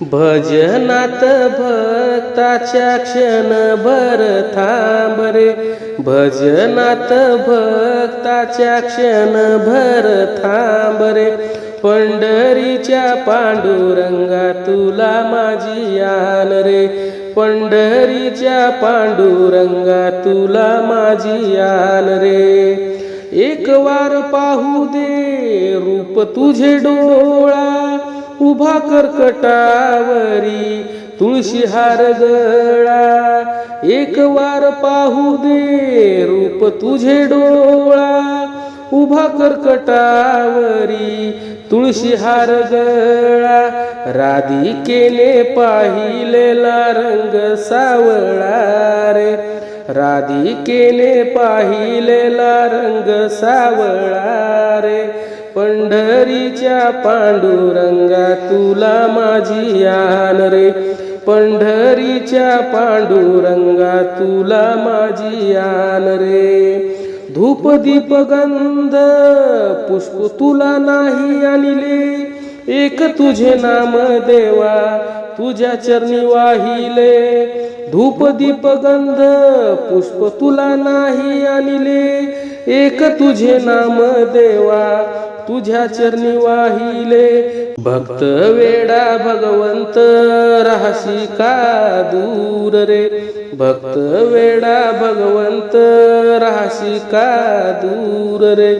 भजनात भक्ताच्या क्षणभर थांब रे. भजनात भक्ताच्या क्षणभर थांब रे. पंढरीच्या पांडुरंगा तुला माझी आन रे. पंढरीच्या पांडुरंगा तुला माझी आन रे. एक वार पाहू दे रूप तुझे डोळा. उभा कर्कटावरी तुळशी हार गळा. एक वार पाहू दे रूप तुझे डोळा. उभा कर्कटावरी तुळशी हार गळा. राधिकेने पाहिलेला रंग सावळा रे. राधी केले पाहिलेला रंग सावळा रे. पंढरीच्या पांडुरंगा तुला माझी आन रे. पंढरीच्या पांडुरंगा तुला माझी आन रे. धूप दीप गंध पुष्प तुला नाही आणले. एक तुझे नाम देवा तुझ्या चरणी वाहिले. धूप दीप गंध पुष्प तुला नाही आणले. एक तुझे नाम देवा तुझ्या चरणी वाहिले. भक्त वेडा भगवंत राहशी का दूर रे? भक्त वेडा भगवंत राहशी का दूर रे?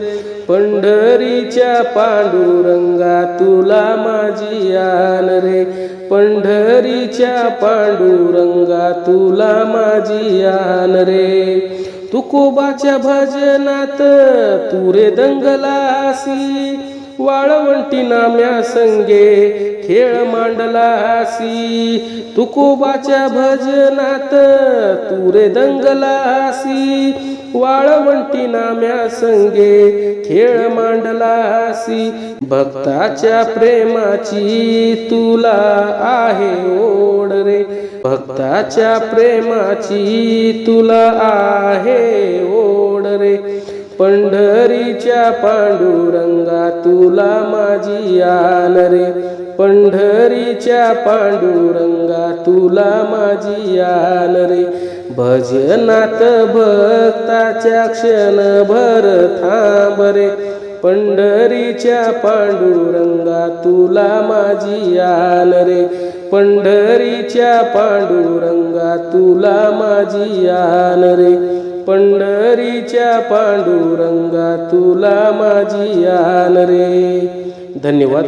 पंढरीच्या पांडुरंगा तुला माझी आन रे. पंढरीच्या पांडुरंगा तुला माझी आन रे. तुकोबाच्या भजनात तुरे दंगलासी वाळवंटी नाम्या संगे खेळ मांडलासी. तुकोबाच्या भजनात तुरे दंगलासी वाळवंटी नाम्या संगे खेळ मांडलासी. भक्ताच्या प्रेमाची तुला आहे ओढ रे. भक्ताच्या प्रेमाची तुला आहे ओढ रे. पंढरीच्या पांडुरंगा तुला माझी आन रे. पंढरीच्या पांडुरंगा तुला माझी आन रे. भजनात भक्ताच्या क्षणभर थांब रे. पंढरीच्या पांडुरंगा तुला माझी आन रे. पंढरीच्या पांडुरंगा तुला माझी आन रे. पंढरीच्या पांडुरंगा तुला माझी आन रे. धन्यवाद.